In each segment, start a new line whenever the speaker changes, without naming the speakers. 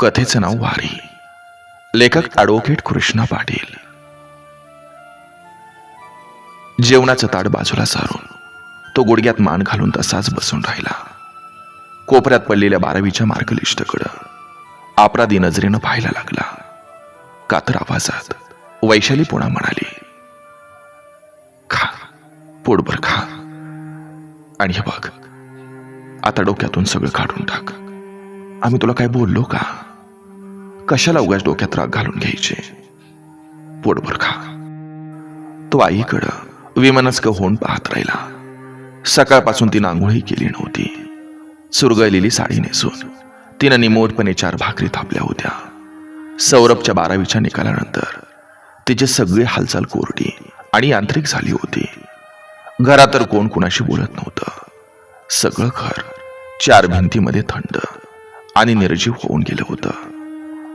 कथेचं नाव वारी. लेखक ॲडव्होकेट कृष्णा पाटील. जेवणाचं ताट बाजूला सारून तो गुडघ्यात मान घालून तसाच बसून राहिला. कोपऱ्यात पडलेल्या बारावीच्या मार्गलिष्टकडं आपराधी नजरेनं पाहायला लागला. कातर आवाजात वैशाली पुन्हा म्हणाली खा पोटभर खा. आणि हे बघ आता डोक्यातून सगळं काढून टाक. आम्ही तुला काय बोललो का? कशाला उगाच डोक्यात राग घालून घ्यायचे? पोटभर खा. तो आईकडं विमनस्क होऊन पाहत राहिला. सकाळपासून तिनं आंघोळी केली नव्हती. सुरगळलेली साडी नेसून तिनं निमोटपणे चार भाकरी थापल्या होत्या. सौरभच्या बारावीच्या निकालानंतर तिचे सगळी हालचाल कोरडी आणि यांत्रिक झाली होती. घरात तर कोण कुणाशी बोलत नव्हतं. सगळं घर चार भिंतीमध्ये थंड आणि निर्जीव होऊन गेलं होतं.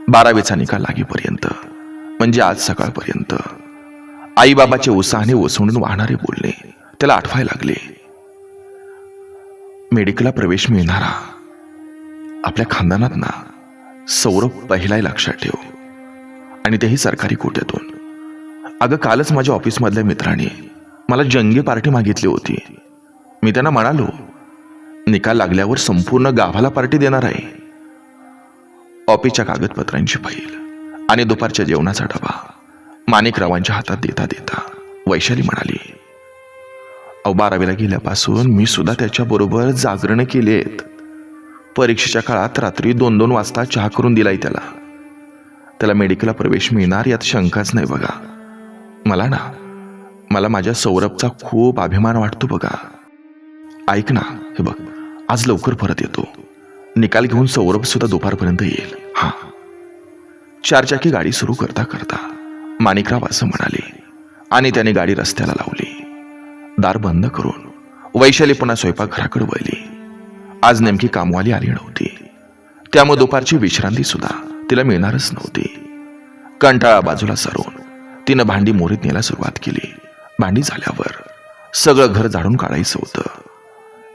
बारावीचा निकाल लागेपर्यंत म्हणजे आज सकाळपर्यंत. आईबाबाचे उत्साहाने ओसंडून वाहणारे बोलणे त्याला आठवायला लागले. मेडिकलला प्रवेश मिळणारा आपल्या खानदानात ना सौरभ पहिलाय लक्षात ठेव. आणि तेही सरकारी कोट्यातून. अगं कालच माझ्या ऑफिसमधल्या मित्राने मला जंगी पार्टी मागितली होती. मी त्यांना म्हणालो निकाल लागल्यावर संपूर्ण गावाला पार्टी देणार आहे. ऑफिसच्या कागदपत्रांची फाईल आणि दुपारच्या जेवणाचा डबा. माणिकरावांच्या हातात देता देता वैशाली म्हणाली अहो बारावीला गेल्यापासून मी सुद्धा त्याच्याबरोबर जागरणं केली आहेत परीक्षेच्या काळात रात्री दोन दोन वाजता चहा करून दिलाय त्याला. त्याला मेडिकलला प्रवेश मिळणार यात शंकाच नाही बघा. मला ना मला माझ्या सौरभचा खूप अभिमान वाटतो बघा. ऐक ना हे बघ आज लवकर परत येतो. निकाल घेऊन सौरभ सुद्धा दुपारपर्यंत येईल. हा. चारचाकी गाडी सुरू करता करता माणिकराव असं म्हणाले आणि त्याने गाडी रस्त्याला लावली. दार बंद करून वैशाली पुन्हा स्वयंपाकघराकडे वळली. आज नेमकी कामवाली आली नव्हती. त्यामुळे दुपारची विश्रांती सुद्धा तिला मिळणारच नव्हती. कंटाळा बाजूला सारून तिनं भांडी मोरीत न्यायला सुरुवात केली. भांडी झाल्यावर सगळं घर झाडून काढायचं होतं.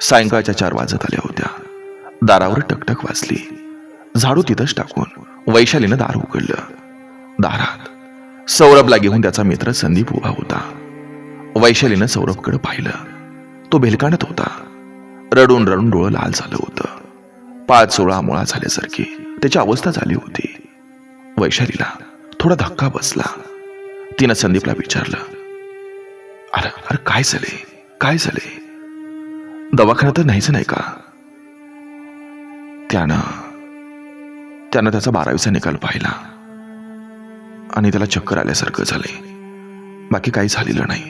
सायंकाळच्या चार वाजत आल्या होत्या. दारावर टकटक वाजली. झाडू तिथंच टाकून वैशालीनं दार उघडलं. दारात सौरभला घेऊन त्याचा मित्र संदीप उभा होता. वैशालीनं सौरभकडे पाहिलं. तो भेलकाणत होता. रडून रडून डोळं लाल झालं होतं. पाच सोळा मुळा झाल्यासारखी त्याची अवस्था झाली होती. वैशालीला थोडा धक्का बसला. तिनं संदीपला विचारलं अरे अरे काय झाले? काय झाले? दवाखान्यात तर नाहीच नाही का? त्यानं त्यानं त्याचा बारावीचा निकाल पाहिला. आणि त्याला चक्कर आल्यासारखं झाले बाकी काही झालेलं नाही.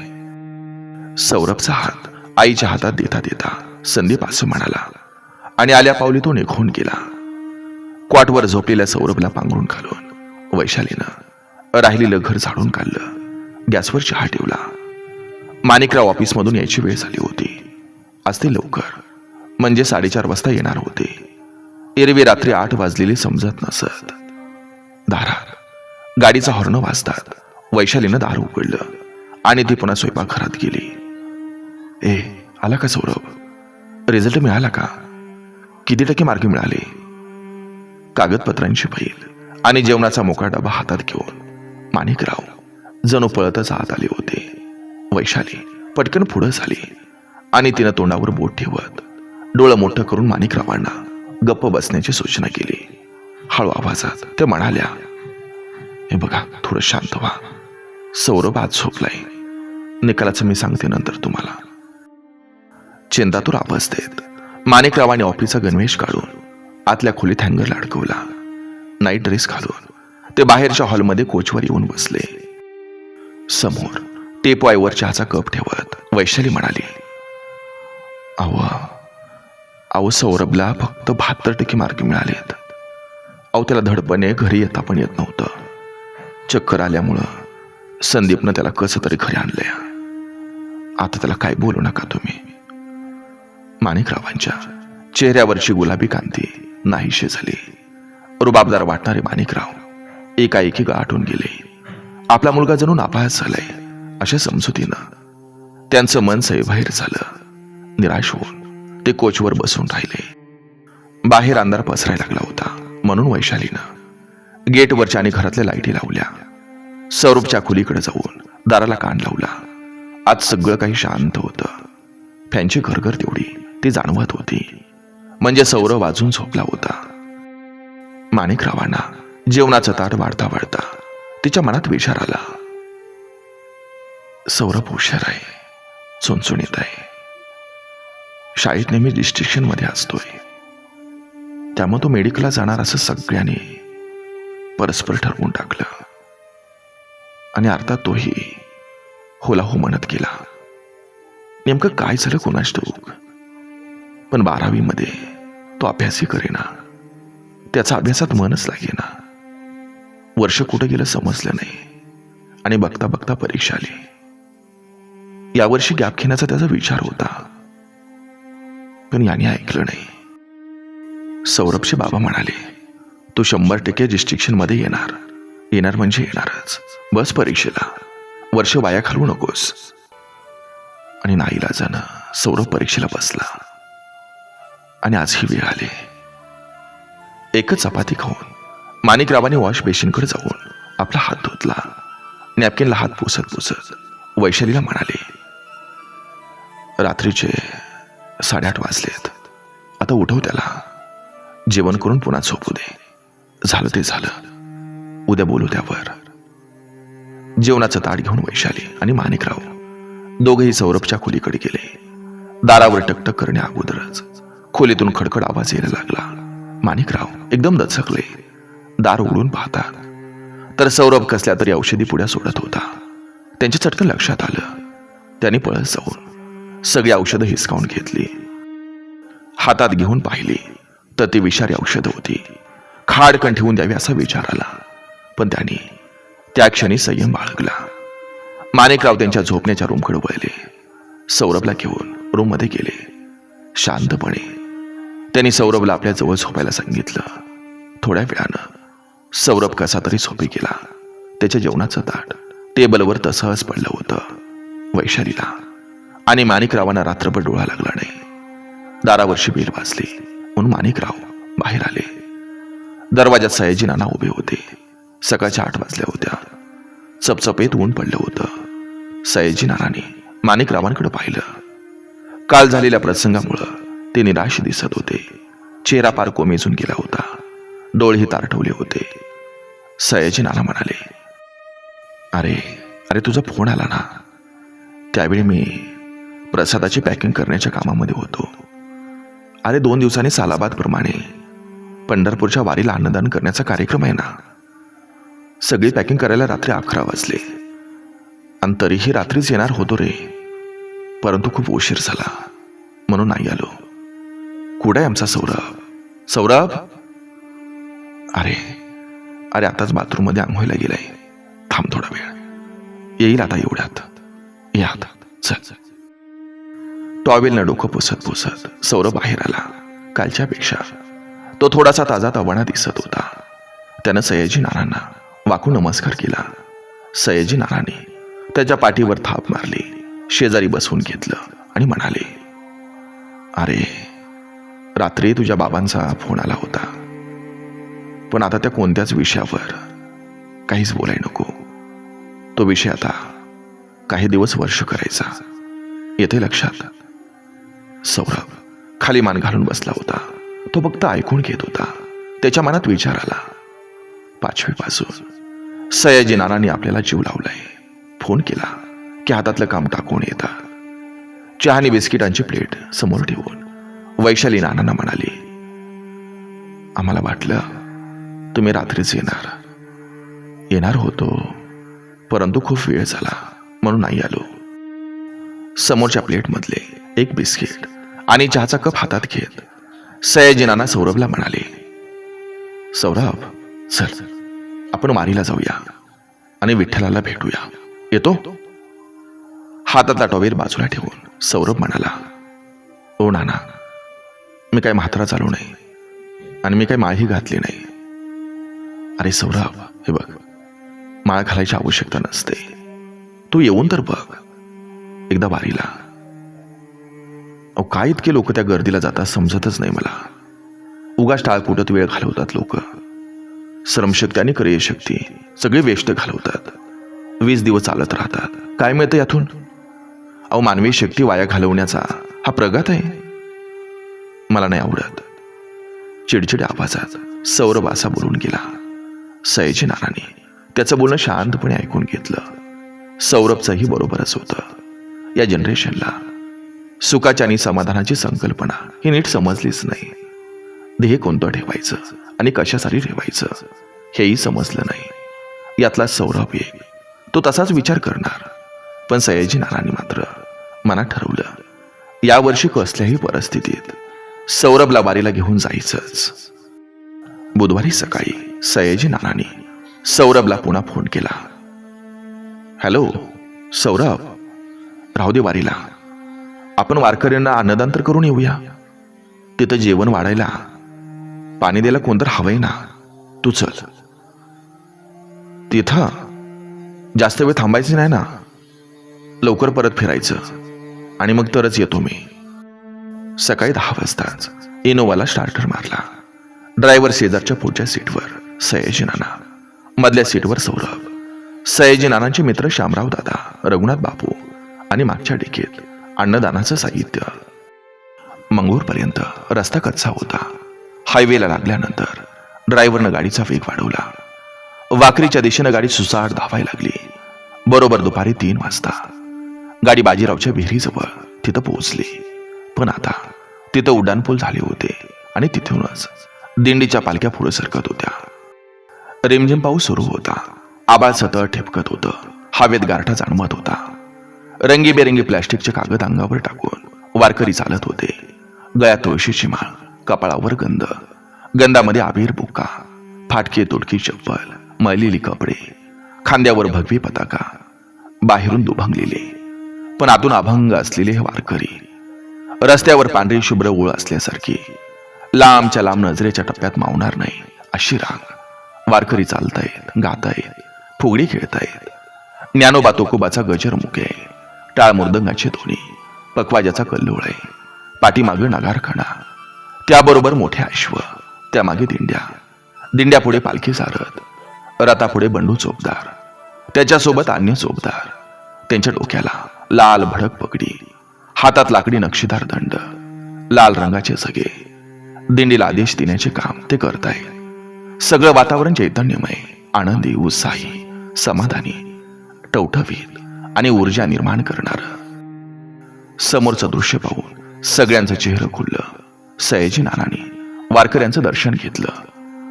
सौरभचा हात आईच्या हातात देता देता संदीप असं म्हणाला. आणि आल्या पावली तो निघून गेला. क्वाटवर झोपलेल्या सौरभला पांघरून घालून वैशालीनं राहिलेलं घर झाडून काढलं. गॅसवर चहा ठेवला. माणिकराव ऑफिसमधून यायची वेळ झाली होती. आज ते लवकर म्हणजे साडेचार वाजता येणार होते. एरवी रात्री आठ वाजलेली समजत नसत. दारात गाडीचा हॉर्न वाजतात. वैशालीनं दार उघडलं आणि ती पुन्हा स्वयंपाकघरात गेली. ए आला का सौरभ? रिझल्ट मिळाला का? किती टक्के मार्क मिळाले? कागदपत्रांची फैल आणि जेवणाचा मोका डबा हातात घेऊन माणिकराव जणू पळतच आत आले होते. वैशाली पटकन पुढं झाली आणि तिनं तोंडावर बोट ठेवत डोळं मोठं करून माणिकरावांना गप्प बसण्याची सूचना केली. हळू आवाजात त्या म्हणाल्या हे बघा थोडं शांत व्हा. सौरभ आज झोपलाय. निकालाचं मी सांगते नंतर तुम्हाला. चिंतातूर अवस्थेत माणिकरावाने ऑफिसचा गणवेश काढून आतल्या खोलीत हँगरला अडकवला नाईट ड्रेस घालून ते बाहेरच्या हॉलमध्ये कोचवर येऊन बसले. समोर टेपवायवर चहाचा कप ठेवत वैशाली म्हणाली अहो अहो सौरभला फक्त बहात्तर टक्के मार्क मिळालेत अहो त्याला धडपणे घरी येता पण येत नव्हतं. चक्कर आल्यामुळं संदीपनं त्याला कसं तरी घरी आणलंय. आता त्याला काय बोलू नका तुम्ही. माणिकरावांच्या चेहऱ्यावरची गुलाबी कांती नाहीशी झाली. रुबाबदार वाटणारे माणिकराव एकाएकी गाठून गेले. आपला मुलगा जणू नापास झालाय अशा समजुतीनं त्यांचं मन सैबाहेर झालं. निराश होऊन ते कोचवर बसून राहिले. बाहेर अंधार पसरायला लागला होता. म्हणून वैशालीनं गेटवरच्या आणि घरातल्या लाईटी लावल्या. सौरभच्या खोलीकडे जाऊन दाराला कान लावला. आज सगळं काही शांत होतं. फॅनची घरघर तेवढी ती जाणवत होती. म्हणजे सौरभ वाजून झोपला होता. माणिकरावांना जेवणाचं ताट वाढता वाढता तिच्या मनात विचार आला. सौरभ हुशार आहे. चुणचुणीत आहे. शाळेत नेहमी डिस्ट्रिक्शनमध्ये असतोय. त्यामुळे तो मेडिकलला जाणार असं सगळ्यांनी परस्पर ठरवून टाकलं. आणि अर्थात तोही होला हो म्हणत गेला. नेमकं काय झालं कोणाच ठाऊक? पण बारावी मध्ये तो अभ्यासही करेना. त्याचा अभ्यासात मनच लागेना. वर्ष कुठं गेलं समजलं नाही. आणि बघता बघता परीक्षा आली. यावर्षी गॅप घेण्याचा त्याचा विचार होता. पण याने ऐकलं नाही. सौरभचे बाबा म्हणाले तो शंभर टक्के डिस्ट्रिक्शनमध्ये येणार. येणार म्हणजे येणारच. बस परीक्षेला. वर्ष वाया घालवू नकोस. आणि नाईला जाणं सौरभ परीक्षेला बसला. आणि आजही वेळ आली. एकच चपाती खाऊन माणिकरावाने वॉश बेसिनकडे जाऊन आपला हात धुतला. नॅपकिनला हात पुसत पुसत वैशालीला म्हणाले रात्रीचे साडेआठ वाजलेत. आता उठव त्याला. जेवण करून पुन्हा झोपू दे. झालं ते झालं. उद्या बोलू त्यावर. जेवणाचं ताट घेऊन वैशाली आणि माणिकराव दोघेही सौरभच्या खोलीकडे गेले. दारावर टकटक करण्या अगोदरच खोलीतून खडखड आवाज यायला लागला. माणिकराव एकदम दचकले. दार उघडून पाहतात. तर सौरभ कसल्या तरी औषधी पुड्या सोडत होता. त्यांच्या चटकन लक्षात आलं. त्यांनी पळत जाऊन सगळी औषधं हिसकावून घेतली. हातात घेऊन पाहिली तर ती विषारी औषधं होती. खाडकन ठेवून द्यावी असा विचार आला. पण त्याने त्या क्षणी संयम बाळगला. माणिकराव त्यांच्या झोपण्याच्या रूमकडे वळले. सौरभला घेऊन रूममध्ये गेले. शांतपणे. त्यांनी सौरभला आपल्या जवळ झोपायला सांगितलं. थोड्या वेळानं सौरभ कसा तरी झोपी गेला. त्याच्या जेवणाचं ताट टेबलवर तसंच पडलं होतं. वैशालीला आणि माणिकरावांना रात्रभर डोळा लागला नाही. दारावरची बेल वाजली. म्हणून माणिकराव बाहेर आले. दरवाजात सयाजी नाना उभे होते. सकाळच्या आठ वाजल्या होत्या. चपचपेत ऊन पडलं होतं. सयाजी नानाने माणिकरावांकडे पाहिलं. काल झालेल्या प्रसंगामुळं ते निराश दिसत होते. चेहरा पार कोमेजून गेला होता. डोळेही तारठवले होते. सयाजी नाना म्हणाले अरे अरे तुझा फोन आला ना. त्यावेळी मी प्रसादाची पॅकिंग करण्याच्या कामामध्ये होतो. अरे दोन दिवसांनी सालाबाद प्रमाणे पंढरपूरच्या वारीला अन्नदान करण्याचा कार्यक्रम आहे ना. सगळी पॅकिंग करायला रात्री अकरा वाजले. आणि तरीही रात्रीच येणार होतो रे. परंतु खूप उशीर झाला. म्हणून नाही आलो. कुठे आहे आमचा सौरभ? सौरभ? अरे अरे आताच बाथरूममध्ये आंघोळीला गेलाय थांब थोडा वेळ. येईल आता एवढ्यात. या आता. चल. टॉवेलनं डोकं पुसत पुसत सौरभ बाहेर आला. कालच्यापेक्षा तो थोडासा ताजा तवाना दिसत होता. त्यानं सयाजी नारांना वाकून नमस्कार केला. सयाजी नाराने त्याच्या पाठीवर थाप मारली. शेजारी बसवून घेतलं आणि म्हणाले अरे रात्री तुझ्या बाबांचा फोन आला होता. पण आता त्या कोणत्याच विषयावर काहीच बोलाय नको. तो विषय आता काही दिवस वर्ष करायचा. येते लक्षात. सौरभ खाली मान घालून बसला होता. तो फक्त ऐकून घेत होता. त्याच्या मनात विचार आला. पाचवी बाजू. सयाजी नानांनी आपल्याला जीव लावलाय. फोन केला की हातातलं काम टाकून येतात चहा आणि बिस्किटांची प्लेट समोर ठेवून वैशाली नानांना म्हणाली आम्हाला वाटलं तुम्ही रात्रीच येणार. येणार होतो परंतु खूप वेळ झाला म्हणून नाही आलो. समोरच्या प्लेटमधले एक बिस्किट आणि चहाचा कप हातात घेत सयाजीनाना सौरभला म्हणाले सौरभ चल आपण मारीला जाऊया आणि विठ्ठलाला भेटूया. येतो? हातातला टॉवेल बाजूला ठेवून सौरभ म्हणाला ओ नाना मी काय म्हातारा चालू नाही आणि मी काय माळही घातली नाही अरे सौरभ हे बघ माळ घालायची आवश्यकता नसते. तू येऊन तर बघ. एकदा वारीला. अहो काय इतके लोक त्या गर्दीला जातात समजतच नाही मला. उगाच टाळपुटत वेळ घालवतात लोक. श्रमशक्ती आणि क्रयशक्ती सगळे वेष्ट घालवतात. वीस दिवस चालत राहतात. काय मिळतं यातून? अहो मानवी शक्ती वाया घालवण्याचा हा प्रघात आहे. मला नाही आवडत. चिडचिड आवाजात सौरभ असा बोलून गेला. सयाजी नानाने त्याचं बोलणं शांतपणे ऐकून घेतलं. सौरभचंही बरोबरच होतं. या जनरेशनला सुखाची आणि समाधानाची संकल्पना ही नीट समजलीच नाही. ध्येय कोणतं ठेवायचं आणि कशासाठी ठेवायचं हेही समजलं नाही. यातला सौरभ एक तो तसाच विचार करणार. पण सयाजी नारायणी मात्र मनात ठरवलं यावर्षी कसल्याही परिस्थितीत सौरभला वारीला घेऊन जायचंच. बुधवारी सकाळी सयाजी नारायणी सौरभला पुन्हा फोन केला. हॅलो सौरभ. राहू दे वारीला. आपण वारकऱ्यांना अन्नदान तर करून येऊया. तिथं जेवण वाढायला पाणी द्यायला कोण तर हवंय ना. तू चल. तिथं जास्त वेळ थांबायचं नाही ना. लवकर परत फिरायचं. आणि मग तरच येतो मी. सकाळी दहा वाजताच इनोवाला स्टार्टर मारला. ड्रायव्हर शेजारच्या पुढच्या सीटवर सयाजी नाना. मधल्या सीटवर सौरभ. सयाजी नानांचे मित्र श्यामराव दादा रघुनाथ बापू. आणि मागच्या डिकेत अन्नदानाचं साहित्य. मंगळूरपर्यंत रस्ता कच्चा होता. हायवेला लागल्यानंतर ड्रायव्हरनं गाडीचा वेग वाढवला. वाकरीच्या दिशेनं गाडी सुसाट धावायला लागली. बरोबर दुपारी तीन वाजता. गाडी बाजीरावच्या विहिरीजवळ तिथं पोहोचली. पण आता तिथं उड्डाणपूल झाले होते आणि तिथूनच दिंडीच्या पालख्या पुढे सरकत होत्या. रिमझिम पाऊस सुरू होता. आबाळ सतत ठेपकत होतं. हवेत गारठा जाणवत होता. रंगीबेरंगी प्लॅस्टिकचे कागद अंगावर टाकून वारकरी चालत होते. गळ्यात तुळशीची माळ कपाळावर गंध गंधामध्ये आबीर बुका फाटके तुटकी चप्पल मळलेली कपडे खांद्यावर भगवी पताका बाहेरून दुभंगलेले. पण आतून अभंग असलेले हे वारकरी रस्त्यावर पांढरी शुभ्र ओळ असल्यासारखी लांबच्या लांब नजरेच्या टप्प्यात मावणार नाही अशी रांग. वारकरी चालतायत गातायत फुगडी खेळतायत. ज्ञानोबा तोकोबाचा गजर मुके. टाळ मृदंगाचे धोनी पकवाजाचा कल्लोळे पाठीमागे नगारखाना. त्याबरोबर मोठे अश्व. त्यामागे दिंड्या. दिंड्यापुढे पालखी सारत रथापुढे बंडू चोपदार. त्याच्यासोबत अन्य चोपदार. त्यांच्या डोक्याला लाल भडक पगडी. हातात लाकडी नक्षीदार दंड. लाल रंगाचे सगळे दिंडीला आदेश देण्याचे काम ते करतायत सगळं वातावरण चैतन्यमय. आनंदी उत्साही समाधानी टवठवीत आणि ऊर्जा निर्माण करणार. समोरचं दृश्य पाहून सगळ्यांचं चेहरं खुललं. सयाजी नानाने वारकऱ्यांचं दर्शन घेतलं.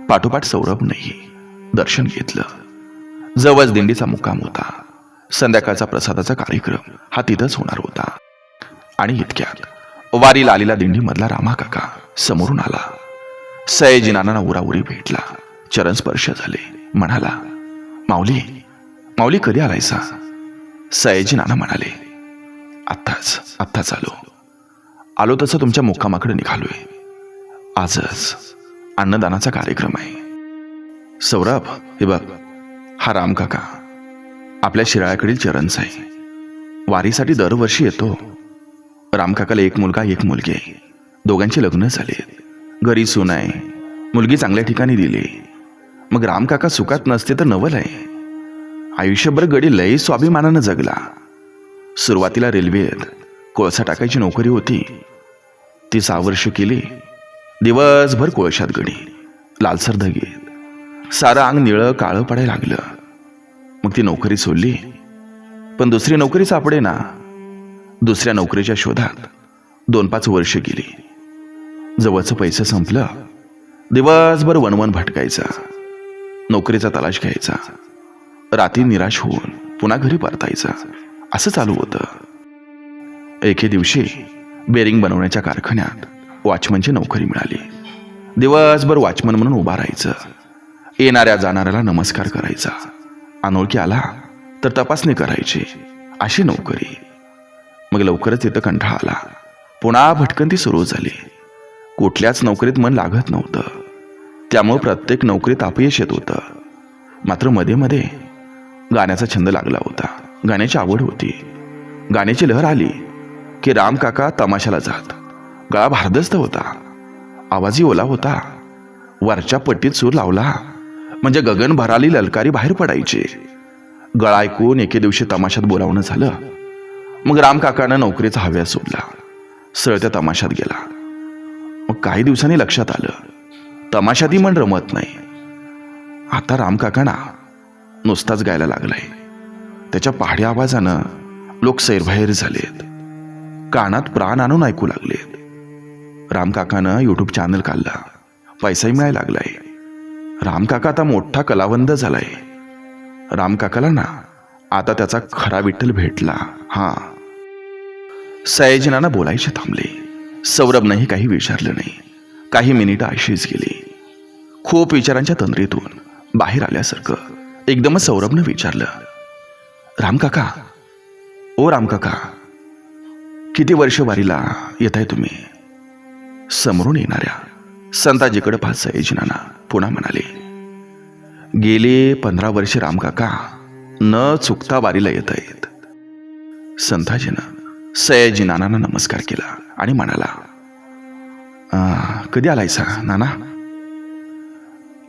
पाठोपाठ सौरभ नाही दर्शन घेतलं. जवळ दिंडीचा मुक्काम होता. संध्याकाळचा प्रसादाचा कार्यक्रम हा तिथंच होणार होता. आणि इतक्यात वारीला आलेला दिंडीमधला रामा काका समोरून आला. सयाजी नानांना उराउरी भेटला. चरण स्पर्श झाले. म्हणाला माऊली माऊली कधी आलायसा? सयाजी नाना म्हणाले आत्ताच आत्ताच आलो आलो तसं तुमच्या मुक्कामाकडे निघालोय. आजच अन्नदानाचा कार्यक्रम आहे. सौरभ हे बघ हा राम काका आपल्या शिराळ्याकडील चरणच आहे. वारीसाठी दरवर्षी येतो. रामकाकाला एक मुलगा एक मुलगी आहे. दोघांचे लग्न झाले. घरी सून आहे. मुलगी चांगल्या ठिकाणी दिली. मग रामकाका सुखात नसते तर नवल आहे. आयुष्यभर गडी लय स्वाभिमानानं जगला. सुरुवातीला रेल्वेत कोळसा टाकायची नोकरी होती. ती सहा वर्ष केली. दिवसभर कोळशात गडी लालसर धगीत सारं अंग निळं काळं पडायला लागलं. मग ती नोकरी सोडली. पण दुसरी नोकरी सापडे ना दुसऱ्या नोकरीच्या शोधात दोन पाच वर्ष गेली. जवळचं पैसे संपलं. दिवसभर वनवन भटकायचा. नोकरीचा तलाश घ्यायचा. रात्री निराश होऊन पुन्हा घरी परतायचा. असं चालू होतं. एके दिवशी बेरिंग बनवण्याच्या कारखान्यात वॉचमनची नोकरी मिळाली. दिवसभर वॉचमन म्हणून उभा राहायचं. येणाऱ्या जाणाऱ्याला नमस्कार करायचा. अनोळखी आला तर तपासणी करायची अशी नोकरी. मग लवकरच तिथं कंठाळा आला. पुन्हा भटकंती सुरू झाली. कुठल्याच नोकरीत मन लागत नव्हतं. त्यामुळं प्रत्येक नोकरीत अपयश येत होतं. मात्रमध्ये मध्ये गाण्याचा छंद लागला होता. गाण्याची आवड होती. गाण्याची लहर आली की राम काका तमाशाला जात. गळा भारदस्त होता. आवाजही ओला होता. वरच्या पट्टीत सूर लावला. म्हणजे गगन भराली ललकारी बाहेर पडायची. गळा ऐकून एके दिवशी तमाशात बोलावणं झालं. मग राम काकानं नोकरीचा हव्यास सोडला. सरळ त्या तमाशात गेला. मग काही दिवसांनी लक्षात आलं. तमाशातही मन रमत नाही. आता राम काकांना नुसताच गायला लागलाय. त्याच्या पहाड्या आवाजानं लोक सैरभैर झालेत. कानात प्राण आणून ऐकू लागलेत. राम काकानं युट्यूब चॅनल काढला. पैसाही मिळायला लागलाय. रामकाका आता मोठा कलावंत झालाय. राम काकाला ना आता त्याचा खरा विठ्ठल भेटला. हा. सयाजीनाना बोलायचे थांबले. सौरभनंही काही विचारलं नाही. काही मिनिटं अशीच गेली. खूप विचारांच्या तंद्रीतून बाहेर आल्यासारखं. एकदमच सौरभनं विचारलं राम काका ओ राम काका किती वर्ष वारीला येत आहे तुम्ही? समोरून येणाऱ्या संताजीकडे पाच सयाजीनाना पुन्हा म्हणाले गेले पंधरा वर्ष रामकाका न चुकता वारीला येत आहेत संताजीनं सयाजी नानांना नमस्कार केला आणि म्हणाला कधी आलायसा नाना?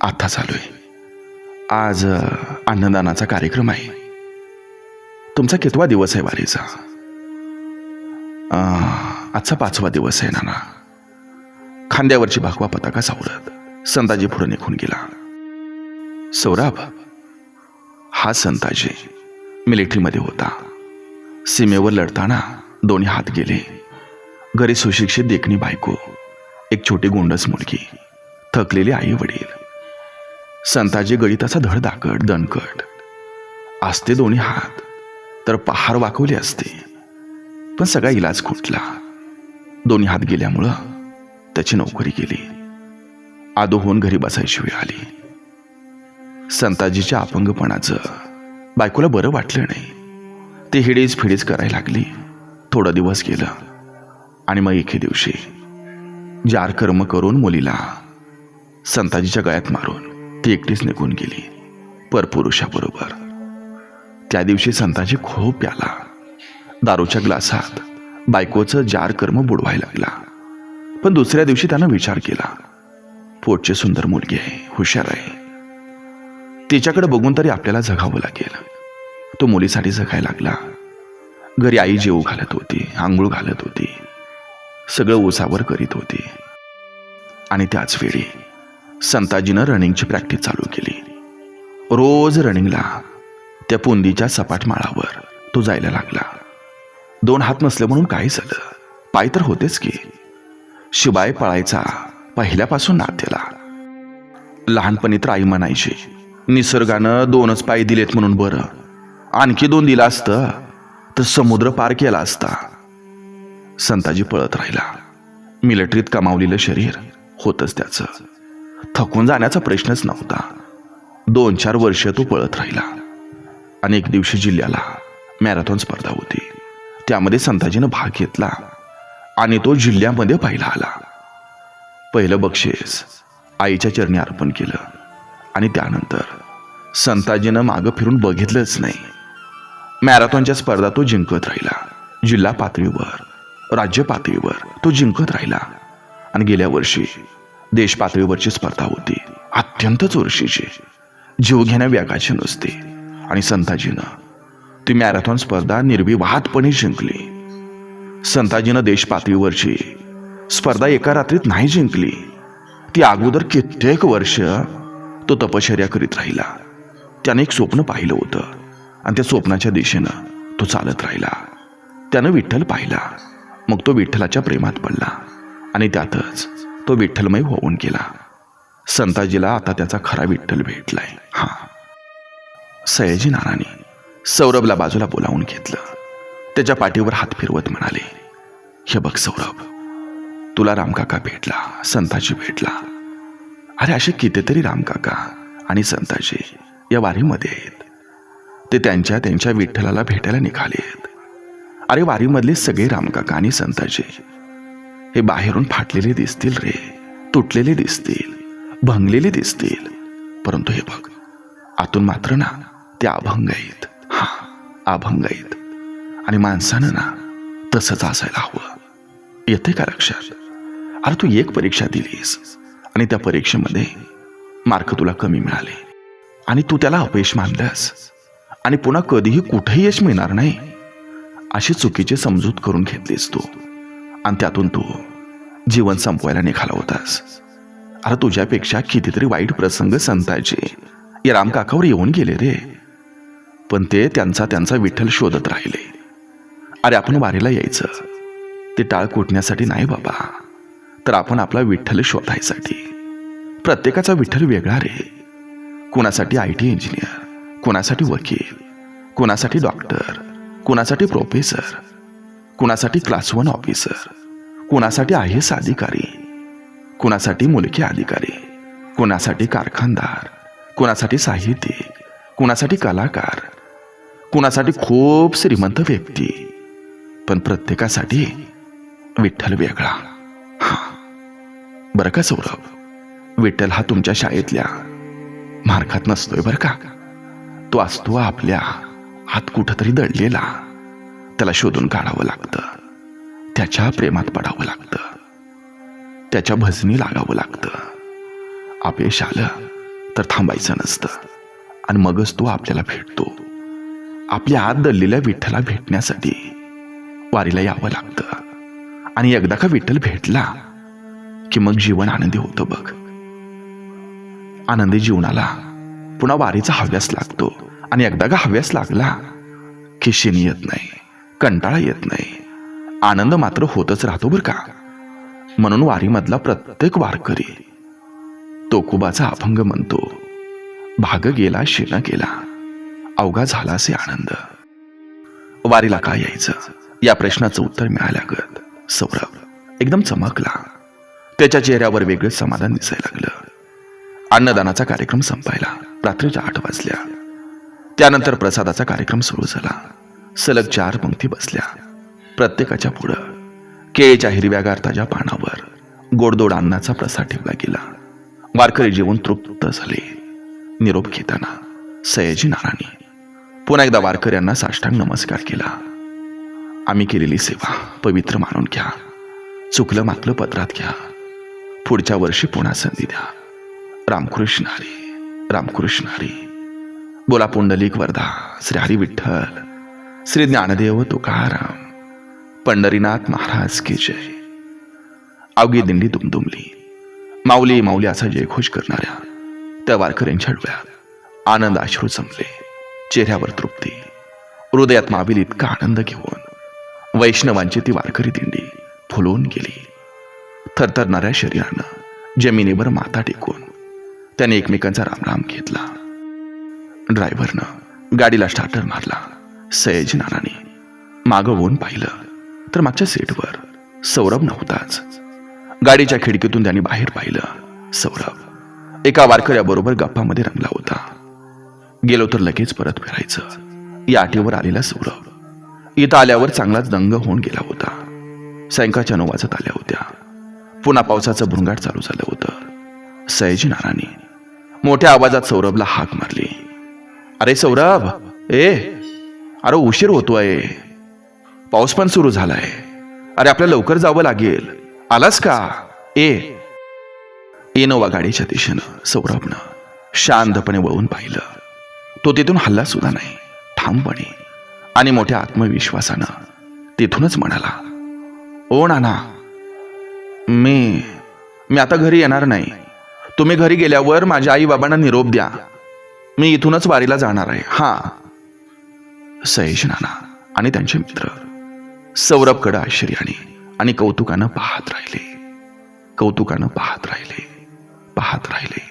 आता आहे आज अन्नदानाचा कार्यक्रम आहे. तुमचा कितवा दिवस आहे वारीचा? आजचा पाचवा दिवस आहे नाना. खांद्यावरची भागवा पताका सावरत संताजी पुढे निघून गेला. सौरभ हा संताजी मिलिटरीमध्ये होता. सीमेवर लढताना दोन्ही हात गेले. घरी सुशिक्षित देखणी बायको एक छोटी गोंडस मुलगी थकलेली आई वडील. संताजी गणिताचा धडधाकट दणकट. असते दोन्ही हात तर पहार वाकवले असते. पण सगळा इलाज खुटला. दोन्ही हात गेल्यामुळं त्याची नोकरी गेली आदो होऊन घरी बसायची वेळ आली. संताजीच्या अपंगपणाचं बायकोला बरं वाटलं नाही. ती हिडेज फिडेज करायला लागली. थोडा दिवस गेलं आणि मग एके दिवशी जार कर्म करून मुलीला संताजीच्या गळ्यात मारून ती एकटीच निघून गेली परपुरुषाबरोबर त्या दिवशी संतांची खूप प्याला. दारूच्या ग्लासात बायकोचं जार कर्म बुडवायला लागला. पण दुसऱ्या दिवशी त्यानं विचार केला पोटची सुंदर मुलगी आहे हुशार आहे. तिच्याकडे बघून तरी आपल्याला जगावं लागेल. तो मुलीसाठी जगायला लागला. घरी आई जेऊ घालत होती आंघोळ घालत होती. सगळं उसावर करीत होती. आणि त्याच वेळी संताजीनं रनिंगची प्रॅक्टिस चालू केली. रोज रनिंगला त्या पुंदीच्या सपाट माळावर तो जायला लागला. दोन हात नसले म्हणून काय झालं? पाय तर होतेच की. शिवाय पळायचा पहिल्यापासून नात्याला लहानपणी तर आई म्हणायची निसर्गानं दोनच पाय दिलेत म्हणून बरं. आणखी दोन दिला असतं तर समुद्र पार केला असता. संताजी पळत राहिला. मिलिटरीत कमावलेलं शरीर होतच त्याचं. थकून जाण्याचा प्रश्नच नव्हता. दोन चार वर्ष तो पळत राहिला. आणि एक दिवशी जिल्ह्याला मॅरेथॉन स्पर्धा होती. त्यामध्ये संताजीनं भाग घेतला आणि तो जिल्ह्यामध्ये पहिला आला. पहिलं बक्षीस आईच्या चरणी अर्पण केलं आणि त्यानंतर संताजीनं मागं फिरून बघितलंच नाही. मॅरेथॉनच्या स्पर्धा तो जिंकत राहिला. जिल्हा पातळीवर राज्य पातळीवर तो जिंकत राहिला. आणि गेल्या वर्षी देश पातळीवरची स्पर्धा होती. अत्यंत चोरशीची. जीव घेण्या व्यागाची नसते. आणि संताजीनं ती मॅरेथॉन स्पर्धा निर्विवादपणे जिंकली. संताजीनं देश पातळीवरची स्पर्धा एका रात्रीत नाही जिंकली. ती अगोदर कित्येक वर्ष तो तपश्चर्या करीत राहिला. त्याने एक स्वप्न पाहिलं होतं. आणि त्या स्वप्नाच्या दिशेनं तो चालत राहिला. त्यानं विठ्ठल पाहिला. मग तो विठ्ठलाच्या प्रेमात पडला. आणि त्यातच तो विठ्ठलमय होऊन गेला. संताजीला आता त्याचा खरा विठ्ठल भेटलाय. हा. सयाजी नानाने सौरभला बाजूला बोलावून घेतलं. त्याच्या पाठीवर हात फिरवत म्हणाले हे बघ सौरभ तुला रामकाका भेटला संताजी भेटला. अरे असे कितीतरी रामकाका आणि संताजी या वारीमध्ये आहेत. ते त्यांच्या त्यांच्या विठ्ठलाला भेटायला निघालेत. अरे वारीमधले सगळे रामकाका आणि संताजी हे बाहेरून फाटलेले दिसतील रे. तुटलेले दिसतील. भंगलेले दिसतील. परंतु हे बघ आतून मात्र ना ते अभंग आहेत. हा अभंग आहेत. आणि माणसानं ना तसंच असायला हवं. येते का लक्षात? अरे तू एक परीक्षा दिलीस आणि त्या परीक्षेमध्ये मार्क तुला कमी मिळाले. आणि तू त्याला अपयश मानलंस. आणि पुन्हा कधीही कुठेही यश मिळणार नाही. अशी चुकीची समजूत करून घेतलीस तू. आणि त्यातून तू जीवन संपवायला निघाला होतास. अरे तुझ्यापेक्षा कितीतरी वाईट प्रसंग संतायचे. या रामकाकावर येऊन गेले रे. पण ते त्यांचा त्यांचा विठ्ठल शोधत राहिले. अरे आपण वारीला यायचं. ते टाळ कुटण्यासाठी नाही बाबा. तर आपण आपला विठ्ठल शोधायसाठी. प्रत्येकाचा विठ्ठल वेगळा रे. कुणासाठी आय टी इंजिनियर कुणासाठी वकील कुणासाठी डॉक्टर कुणासाठी प्रोफेसर कुणासाठी क्लास वन ऑफिसर कुणासाठी आय एस अधिकारी? कुणासाठी मुलकी अधिकारी? कुणासाठी कारखानदार? कुणासाठी साहित्यिक? कुणासाठी कलाकार? कुणासाठी खूप श्रीमंत व्यक्ती? पण प्रत्येकासाठी विठ्ठल वेगळा. हा. बरं का सौरभ? विठ्ठल हा तुमच्या शाळेतल्या मार्खात नसतोय बरं का? तो असतो आपल्या हात कुठंतरी दडलेला. त्याला शोधून काढावं लागतं. त्याच्या प्रेमात पडावं लागतं. त्याच्या भजनी लागावं लागतं. अपयश आलं तर थांबायचं नसतं. आणि मगच तो आपल्याला भेटतो. आपल्या आत दडलेल्या विठ्ठला भेटण्यासाठी वारीला यावं लागतं. आणि एकदा का विठ्ठल भेटला की मग जीवन आनंदी होतं बघ. आनंदी जीवनाला पुन्हा वारीचा हव्यास लागतो. आणि एकदा का हव्यास लागला की शिनी येत नाही. कंटाळा येत नाही. आनंद मात्र होतच राहतो बरं का? म्हणून वारीमधला प्रत्येक वारकरी तोकुबाचा अभंग म्हणतो. भाग गेला शेण गेला अवघा झाला असे आनंद. वारीला का यायचं? या प्रश्नाचं उत्तर मिळाल्यागत सौरभ एकदम चमकला. त्याच्या चेहऱ्यावर वेगळं समाधान दिसायला लागलं. अन्नदानाचा कार्यक्रम संपायला रात्रीच्या आठ वाजल्या. त्यानंतर प्रसादाचा कार्यक्रम सुरू झाला. सलग चार पंक्ती बसल्या. प्रत्येकाच्या पुढं केळीच्या हिरव्यागार ताज्या पानावर गोडदोड अन्नाचा प्रसाद ठेवला गेला. वारकरी जेवण तृप्त झाले. निरोप घेताना सयाजी नारायणी पुन्हा एकदा वारकऱ्यांना साष्टांग नमस्कार केला. आम्ही केलेली सेवा पवित्र मानून घ्या. चुकलं माकलं पत्रात घ्या. पुढच्या वर्षी पुन्हा संधी द्या. रामकृष्ण हरी रामकृष्ण हरी. बोला पुंडलिक वर्धा श्री हरी विठ्ठल. श्री ज्ञानदेव तुकाराम. पंढरीनाथ महाराज की जय. अवघी दिंडी दुमदुमली. माऊली माऊली असा जयघोष करणाऱ्या त्या वारकऱ्यांच्या डोळ्यात आनंद अश्रू जमले. चेहऱ्यावर तृप्ती. हृदयात मावेल इतका आनंद घेऊन वैष्णवांची ती वारकरी दिंडी फुलून गेली. थरथरणाऱ्या शरीरानं जमिनीवर माथा टेकून त्याने एकमेकांचा रामराम घेतला. ड्रायव्हरनं गाडीला स्टार्टर मारला. सयाजी नानाने मागं वळून पाहिलं तर मागच्या सीटवर सौरभ नव्हताच. गाडीच्या खिडकीतून त्यांनी बाहेर पाहिलं सौरभ. एका वारकऱ्याबरोबर गप्पामध्ये रंगला होता. गेलो तर लगेच परत फिरायचं. या आठीवर आलेला सौरभ. इथं आल्यावर चांगलाच दंग होऊन गेला होता. सायंकाळच्या नऊ वाजत आल्या होत्या. पुन्हा पावसाचं भुंगाट चालू झालं होतं. सयाजी नाराने मोठ्या आवाजात सौरभला हाक मारली. अरे सौरभ ए अरे उशीर होतोय. पाऊस पण सुरू झालाय. अरे आपल्याला लवकर जावं लागेल. आलास का? ए. इनोवा गाडीच्या दिशेनं सौरभनं शांतपणे वळून पाहिलं. तो तिथून हल्ला सुद्धा नाही ठामपणे आणि मोठ्या आत्मविश्वासानं तिथूनच म्हणाला ओ नाना मी मी आता घरी येणार नाही. तुम्ही घरी गेल्यावर माझ्या आई बाबांना निरोप द्या. मी इथूनच वारीला जाणार आहे. हा. सहेज नाना आणि त्यांचे मित्र. सौरभकडे आश्चर्याने आणि कौतुकानं पाहत राहिले. कौतुकानं पाहत राहिले. पाहत राहिले.